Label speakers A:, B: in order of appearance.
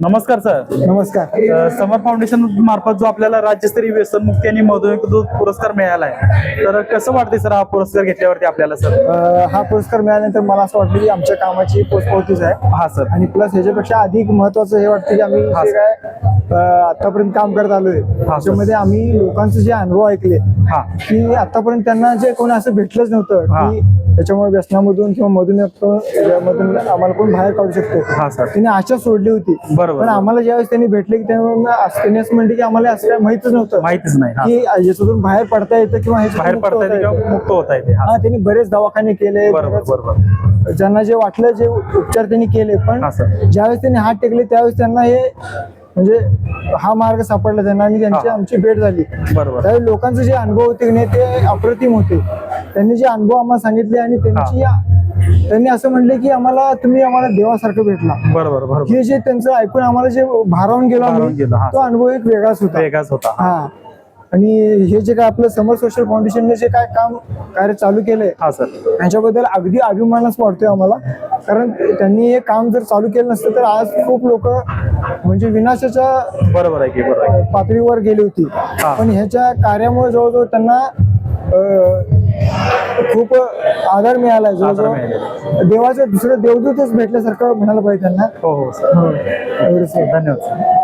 A: नमस्कार सर.
B: नमस्कार.
A: अ, समर फाउंडेशन मार्फत जो आपल्याला राज्यस्तरीय व्यसन मुक्ती आणि मधुमेह पुरस्कार मिळाला आहे तर कसं वाटतंय सर हा पुरस्कार घेतल्यावरती आपल्याला सर?
B: अ, हा पुरस्कार मिळाल्यानंतर मला असं वाटलं की आमच्या कामाची पोचपावतीच आहे.
A: हा सर.
B: आणि प्लस ह्याच्यापेक्षा अधिक महत्वाचं हे वाटतं की आम्ही
A: हा,
B: जे काय अ, आतापर्यंत काम करत आलोय त्याच्यामध्ये आम्ही लोकांचे जे अनुभव ऐकले
A: हा.
B: की आतापर्यंत त्यांना जे कोणी असं भेटलंच नव्हतं
A: हा.
B: की त्याच्यामुळे व्यसनामधून किंवा मधून मधून आम्हाला कोण बाहेर काढू शकतो.
A: हा सर.
B: त्यांनी आशा सोडली होती.
A: बरोबर.
B: पण आम्हाला ज्यावेळेस त्यांनी भेटले की तेव्हा असं- त्यांनी असं म्हणले की आम्हाला असं काय माहितच नव्हतं.
A: माहितीच नाही हा.
B: की याच्यातून बाहेर पडता येतं किंवा ह्याच्यातून
A: बाहेर
B: मुक्त
A: पडता
B: होता
A: येते
B: येतं.
A: किंवा मुक्त होता येते हा.
B: हा त्यांनी बरेच दवाखाने केले.
A: बरोबर
B: बरेच-
A: बरोबर.
B: ज्यांना जे वाटलं जे उपचार त्यांनी केले. पण
A: हा, सर.
B: ज्यावेळेस त्यांनी हात टेकले त्यावेळेस त्यांना हे म्हणजे हा मार्ग सापडला त्यांना आणि त्यांची
A: हा.
B: आमची भेट झाली.
A: बरोबर.
B: त्यावेळी लोकांचे जे अनुभव होते की नाही ते अप्रतिम होते. त्यांनी जे अनुभव आम्हाला सांगितले आणि त्यांची त्यांनी असं म्हणले की आम्हाला तुम्ही आम्हाला देवासारखं भेटला.
A: बरोबर बरोबर
B: हे जे त्यांचं ऐकून आम्हाला जे भारावून गेलो. तो अनुभव एक वेगळाच होता.
A: वेगळाच होता
B: हा. आणि हे जे काय आपलं समर सोशल फाउंडेशनने जे काय काम कार्य चालू केलंय
A: हा सर.
B: यांच्याबद्दल अगदी अभिमानच वाटतोय आम्हाला. कारण त्यांनी हे काम जर चालू केलं नसतं तर आज खूप लोक म्हणजे विनाशाच्या
A: बरोबर आहे की बरोबर
B: पातळीवर गेली होती. पण ह्याच्या कार्यामुळे जवळजवळ त्यांना खूप आधार मिळाला जवळजवळ देवाचं दुसरं देवदूतच भेटल्यासारखं म्हणायला पाहिजे त्यांना.
A: हो हो सर.
B: हो.
A: धन्यवाद सर.